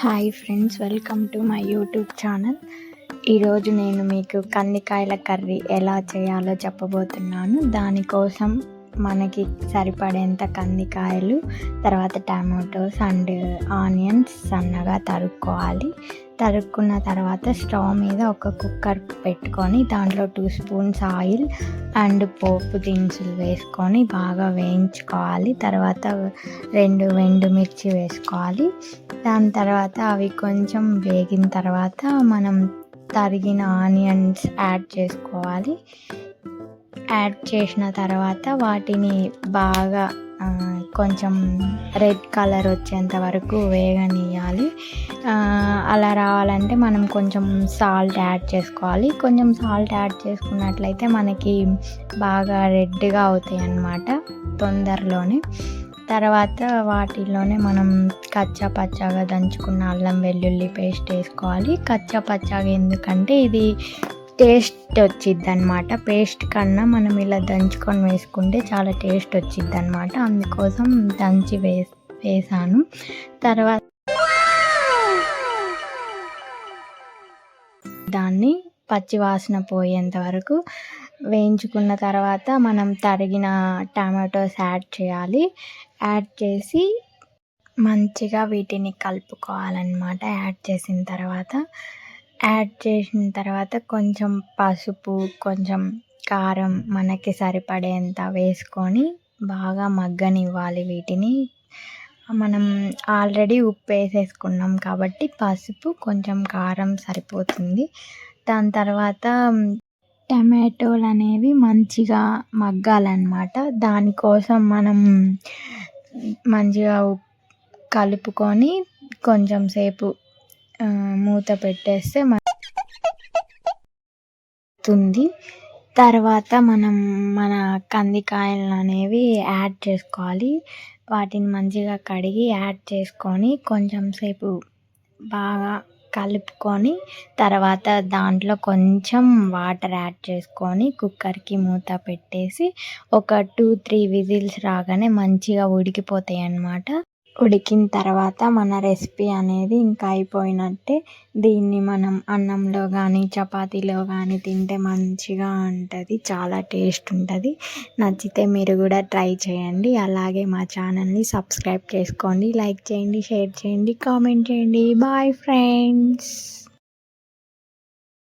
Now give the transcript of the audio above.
Hi friends welcome to my YouTube channel ఈరోజు నేను మీకు కందికాయల కర్రీ ఎలా చేయాలో చెప్పబోతున్నాను. దానికోసం మనకి సరిపడేంత కందికాయలు తర్వాత టమాటోస్ అండ్ ఆనియన్స్ సన్నగా తరుక్కోవాలి. తరుక్కున్న తర్వాత స్టవ్ మీద ఒక కుక్కర్ పెట్టుకొని దాంట్లో టూ స్పూన్స్ ఆయిల్ అండ్ పోపు దినుసులు వేసుకొని బాగా వేయించుకోవాలి. తర్వాత రెండు మిర్చి వేసుకోవాలి. దాని తర్వాత అవి కొంచెం వేగిన తర్వాత మనం తరిగిన ఆనియన్స్ యాడ్ చేసుకోవాలి. యాడ్ చేసిన తర్వాత వాటిని బాగా కొంచెం రెడ్ కలర్ వచ్చేంత వరకు వేగనియాలి అలా రావాలంటే మనం కొంచెం సాల్ట్ యాడ్ చేసుకోవాలి. కొంచెం సాల్ట్ యాడ్ చేసుకున్నట్లయితే మనకి బాగా రెడ్గా అవుతాయి అన్నమాట తొందరలోనే. తర్వాత వాటిలోనే మనం కచ్చా పచ్చాగా దంచుకున్న అల్లం వెల్లుల్లి పేస్ట్ వేసుకోవాలి. కచ్చా పచ్చాగా ఎందుకంటే ఇది టేస్ట్ వచ్చిద్ది అనమాట పేస్ట్ కన్నా మనం ఇలా దంచుకొని వేసుకుంటే చాలా టేస్ట్ వచ్చిద్ది అనమాట అందుకోసం దంచి వే వేసాను. తర్వాత దాన్ని పచ్చి వాసన పోయేంత వరకు వేయించుకున్న తర్వాత మనం తరిగిన టమాటోస్ యాడ్ చేయాలి. యాడ్ చేసి మంచిగా వీటిని కలుపుకోవాలన్నమాట. యాడ్ చేసిన తర్వాత యాడ్ చేసిన తర్వాత కొంచెం పసుపు కొంచెం కారం మనకి సరిపడేంత వేసుకొని బాగా మగ్గనివ్వాలి వీటిని. మనం ఆల్రెడీ ఉప్పు వేసేసుకున్నాం కాబట్టి పసుపు కొంచెం కారం సరిపోతుంది. దాని తర్వాత టమాటోలు అనేవి మంచిగా మగ్గాలన్నమాట. దానికోసం మనం మంచిగా కలుపుకొని కొంచెం సేపు మూత పెట్టేస్తే తుంది తర్వాత మనం మన కందికాయలు అనేవి యాడ్ చేసుకోవాలి. వాటిని మంచిగా కడిగి యాడ్ చేసుకొని కొంచెం సేపు బాగా కలుపుకొని తర్వాత దాంట్లో కొంచెం వాటర్ యాడ్ చేసుకొని కుక్కర్కి మూత పెట్టేసి ఒక టూ త్రీ విజిల్స్ రాగానే మంచిగా ఉడికిపోతాయి అన్నమాట ఉడికిన తర్వాత మన రెసిపీ అనేది ఇంకా అయిపోయినట్టే దీన్ని మనం అన్నంలో కానీ చపాతీలో కానీ తింటే మంచిగా ఉంటుంది చాలా టేస్ట్ ఉంటుంది. నచ్చితే మీరు కూడా ట్రై చేయండి. అలాగే మా ఛానల్ని సబ్స్క్రైబ్ చేసుకోండి లైక్ చేయండి షేర్ చేయండి కామెంట్ చేయండి. Bye friends.